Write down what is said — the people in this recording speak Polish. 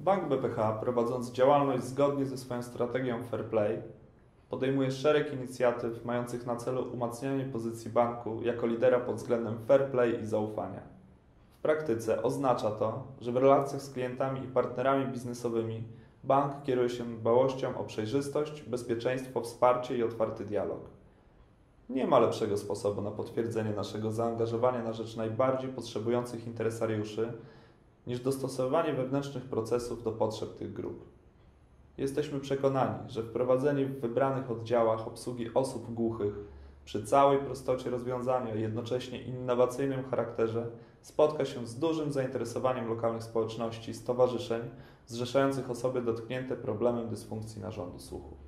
Bank BPH, prowadząc działalność zgodnie ze swoją strategią Fair Play, podejmuje szereg inicjatyw mających na celu umacnianie pozycji banku jako lidera pod względem fair play i zaufania. W praktyce oznacza to, że w relacjach z klientami i partnerami biznesowymi bank kieruje się dbałością o przejrzystość, bezpieczeństwo, wsparcie i otwarty dialog. Nie ma lepszego sposobu na potwierdzenie naszego zaangażowania na rzecz najbardziej potrzebujących interesariuszy niż dostosowanie wewnętrznych procesów do potrzeb tych grup. Jesteśmy przekonani, że wprowadzenie w wybranych oddziałach obsługi osób głuchych przy całej prostocie rozwiązania i jednocześnie innowacyjnym charakterze spotka się z dużym zainteresowaniem lokalnych społeczności i stowarzyszeń zrzeszających osoby dotknięte problemem dysfunkcji narządu słuchu.